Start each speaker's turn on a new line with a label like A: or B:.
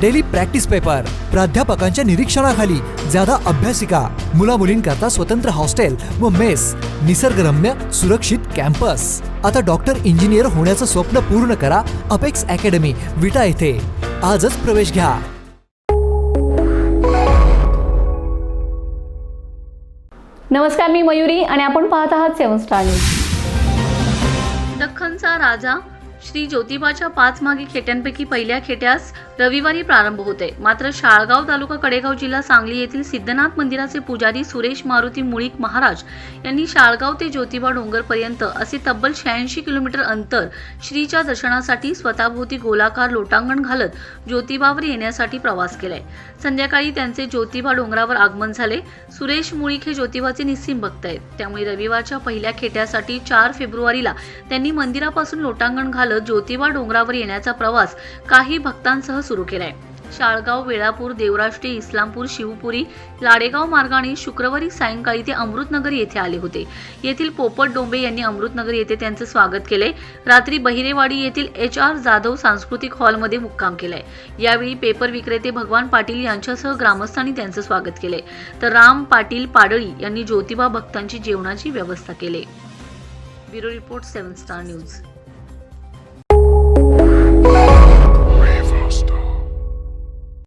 A: Daily practice paper प्राध्यापकांच्या निरीक्षणाखाली ज्यादा अभ्यासिका मुला मुलींकरता स्वतंत्र हॉस्टेल व मेस निसर्गरम्य सुरक्षित कॅम्पस. आता डॉक्टर इंजिनियर होण्याचं स्वप्न पूर्ण करा अपेक्स अकॅडमी विटा येथे. आजच प्रवेश घ्या.
B: नमस्कार मी मयुरी आणि आपण पाहत आहात सेवन स्टार न्यूज.
C: दख्खनचा राजा श्री ज्योतिबाच्या पाच मागे खेट्यांपैकी पहिल्या खेट्यास रविवारी प्रारंभ होते. मात्र शाळगाव तालुका कडेगाव जिल्हा सांगली येथील सिद्धनाथ मंदिराचे पुजारी सुरेश मारुती मुळीक महाराज यांनी शाळगाव ते ज्योतिबा डोंगरपर्यंत असे तब्बल शहाऐंशी किलोमीटर अंतर श्रीच्या दर्शनासाठी स्वतःभोवती गोलाकार लोटांगण घालत ज्योतिबावर येण्यासाठी प्रवास केलाय. संध्याकाळी त्यांचे ज्योतिबा डोंगरावर आगमन झाले. सुरेश मुळीक हे ज्योतिबाचे निस्सिम भक्त आहेत. त्यामुळे रविवारच्या पहिल्या खेट्यासाठी चार फेब्रुवारीला त्यांनी मंदिरापासून लोटांगण घालत ज्योतिबा डोंगरावर येण्याचा प्रवास काही भक्तांसह सुरू केलाय. शाळगाव वेळापूर देवराष्ट्री इस्लामपूर शिवपुरी लाडेगाव मार्गाने शुक्रवारी सायंकाळी ते अमृतनगर येथे आले होते. येथील पोपट डोंबे यांनी अमृतनगर येथे त्यांचे स्वागत केले रात्री बहिरेवाडी येथील एच आर जाधव सांस्कृतिक हॉलमध्ये मुक्काम केलाय. यावेळी पेपर विक्रेते भगवान पाटील यांच्यासह ग्रामस्थांनी त्यांचं स्वागत केले तर राम पाटील पाडळी यांनी ज्योतिबा भक्तांची जेवणाची व्यवस्था केली. Bureau report seven star news.